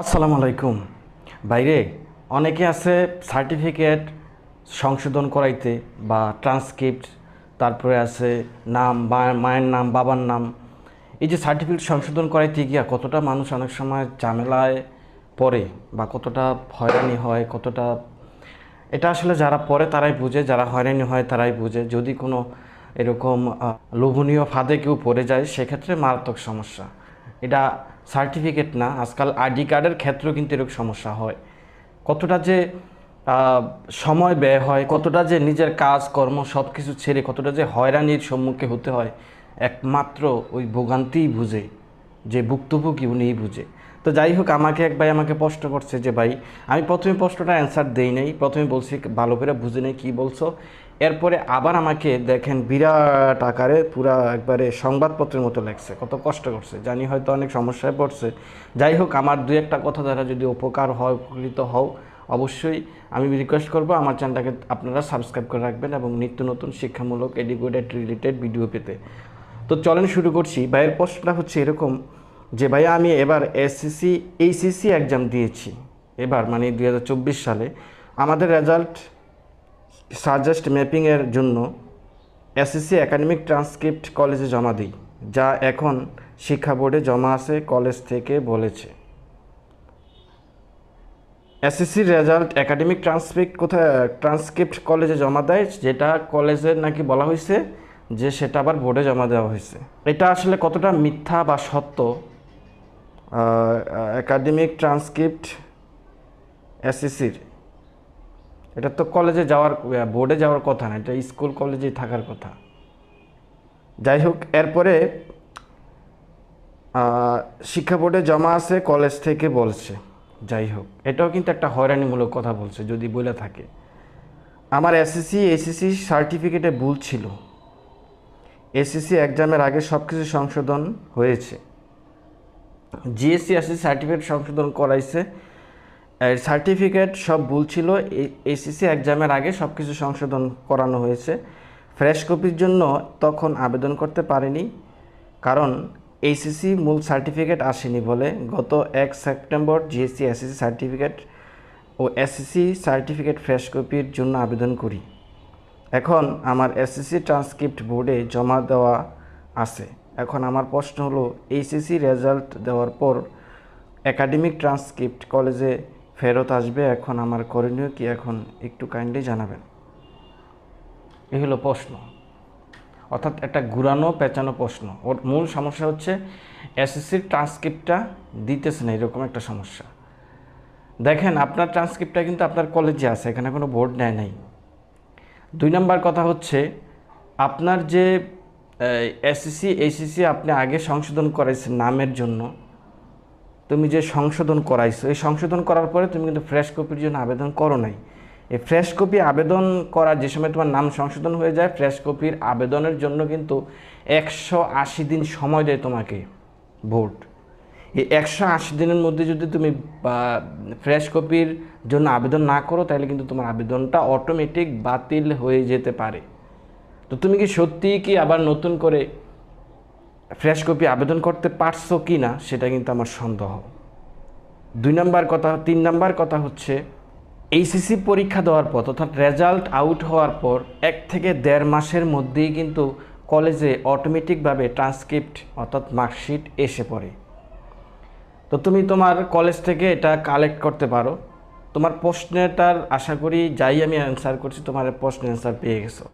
আসসালামু আলাইকুম। বাইরে অনেকে আছে সার্টিফিকেট সংশোধন করাইতে বা ট্রান্সক্রিপ্ট, তারপরে আছে নাম মায়ের নাম, বাবার নাম। এই যে সার্টিফিকেট সংশোধন করাইতে গিয়া কতটা মানুষ অনেক সময় ঝামেলায় পড়ে বা কতটা হয়রানি হয়, কতটা এটা আসলে যারা পড়ে তারাই বুঝে, যারা হয়রানি হয় তারাই বুঝে। যদি কোনো এরকম লোভনীয় ফাঁদে কেউ পড়ে যায়, সেক্ষেত্রে মারাত্মক সমস্যা। এটা সার্টিফিকেট না, আজকাল আইডি কার্ডের ক্ষেত্রেও কিন্তু এরকম সমস্যা হয়। কতটা যে সময় ব্যয় হয়, কতটা যে নিজের কাজ কর্ম সব কিছু ছেড়ে কতটা যে হয়রানির সম্মুখে হতে হয়, একমাত্র ওই ভোগান্তিই বুঝে, যে ভুক্তভোগী উনিই বুঝে। তো যাই হোক, আমাকে এক ভাই আমাকে প্রশ্ন করছে যে, ভাই, আমি প্রথমে প্রশ্নটা অ্যান্সার দেই নাই। প্রথমে বলছি ভালো করে বুঝে নেই কী বলছো। এরপরে আবার আমাকে দেখেন বিরাট আকারে পুরা একবারে সংবাদপত্রের মতো লাগছে কত কষ্ট করছে। জানি হয়তো অনেক সমস্যায় পড়ছে। যাই হোক, আমার দু একটা কথা দ্বারা যদি উপকার হয়, উপকৃত হও, অবশ্যই আমি রিকোয়েস্ট করব। আমার চ্যানেলটাকে আপনারা সাবস্ক্রাইব করে রাখবেন এবং নিত্য নতুন শিক্ষামূলক এডুকেটেড রিলেটেড ভিডিও পেতে। তো চলেন শুরু করছি। ভাইয়ের প্রশ্নটা হচ্ছে এরকম যে ভাইয়া, আমি এবার এসসিসি এইসিসি এক্সাম দিয়েছি। এবার মানে দু হাজার চব্বিশ সালে। আমাদের রেজাল্ট সাজেস্ট ম্যাপিংয়ের জন্য এসএসসি একাডেমিক ট্রান্সক্রিপ্ট কলেজে জমা দিই, যা এখন শিক্ষা বোর্ডে জমা আছে কলেজ থেকে বলেছে। এসএসসির রেজাল্ট একাডেমিক ট্রান্সক্রিপ্ট কোথায় ট্রান্সক্রিপ্ট কলেজে জমা দেয়, যেটা কলেজের নাকি বলা হয়েছে যে সেটা আবার বোর্ডে জমা দেওয়া হয়েছে এটা আসলে কতটা মিথ্যা বা সত্য একাডেমিক ট্রান্সক্রিপ্ট এসএসসির এটা তো কলেজে যাওয়ার বোর্ডে যাওয়ার কথা না, এটা স্কুল কলেজেই থাকার কথা। যাই হোক, এরপরে শিক্ষা বোর্ডে জমা আছে কলেজ থেকে বলছে। যাই হোক, এটাও কিন্তু একটা হয়রানিমূলক কথা বলছে, যদি বলে থাকে। আমার এসএসসি এসএসসি সার্টিফিকেটে ভুল ছিল। এসএসসি এক্সামের আগে সব কিছু সংশোধন হয়েছে। জিএসসি এসএসসি সার্টিফিকেট সংশোধন করাইছে। সার্টিফিকেট সব ভুল ছিল। এসএসসি এক্সামের আগে সব কিছু সংশোধন করানো হয়েছে। ফ্রেশ কপির জন্য তখন আবেদন করতে পারিনি, কারণ এইচএসসি মূল সার্টিফিকেট আসেনি বলে গত এক সেপ্টেম্বর জিএসসি এসএসসি সার্টিফিকেট ও এসএসসি সার্টিফিকেট ফ্রেশ কপির জন্য আবেদন করি। এখন আমার এসএসসি ট্রান্সক্রিপ্ট বোর্ডে জমা দেওয়া আছে। এখন আমার প্রশ্ন হলো এইচএসসি রেজাল্ট দেওয়ার পর একাডেমিক ট্রান্সক্রিপ্ট কলেজে ফেরত আসবে এখন আমার করণীয় কি? এখন একটু কাইন্ডলি জানাবেন। এই হলো প্রশ্ন। অর্থাৎ একটা ঘুরানো, পেঁচানো প্রশ্ন। ওর মূল সমস্যা হচ্ছে এসএসসির ট্রান্সক্রিপ্টটা দিতেছে না, এরকম একটা সমস্যা। দেখেন, আপনার ট্রান্সক্রিপ্টটা কিন্তু আপনার কলেজে আছে, এখানে কোনো বোর্ড নেয় নাই। দুই নাম্বার কথা হচ্ছে, আপনার যে এসএসসি এইচএসসি আপনি আগে সংশোধন করাইছেন নামের জন্য। তুমি যে সংশোধন করাইছো, এই সংশোধন করার পরে তুমি কিন্তু ফ্রেশ কপির জন্য আবেদন করো নাই। এই ফ্রেশ কপি আবেদন করার যে সময় তোমার নাম সংশোধন হয়ে যায় ফ্রেশ কপির আবেদনের জন্য কিন্তু একশো আশি দিন সময় দেয় তোমাকে ভোট। এই একশো আশি দিনের মধ্যে যদি তুমি ফ্রেশ কপির জন্য আবেদন না করো, তাহলে কিন্তু তোমার আবেদনটা অটোমেটিক বাতিল হয়ে যেতে পারে। তো তুমি কি সত্যিই কি আবার নতুন করে ফ্রেশ কপি আবেদন করতে পারছ কি না, সেটা কিন্তু আমার সন্দেহ। দুই নাম্বার কথা, তিন নাম্বার কথা হচ্ছে এইচএসসি পরীক্ষা দেওয়ার পর অর্থাৎ রেজাল্ট আউট হওয়ার পর এক থেকে দেড় মাসের মধ্যেই কিন্তু কলেজে অটোমেটিকভাবে ট্রান্সক্রিপ্ট অর্থাৎ মার্কশিট এসে পড়ে। তো তুমি তোমার কলেজ থেকে এটা কালেক্ট করতে পারো। তোমার প্রশ্নটার আশা করি যাই আমি অ্যান্সার করছি, তোমার প্রশ্নের অ্যান্সার পেয়ে গেছো।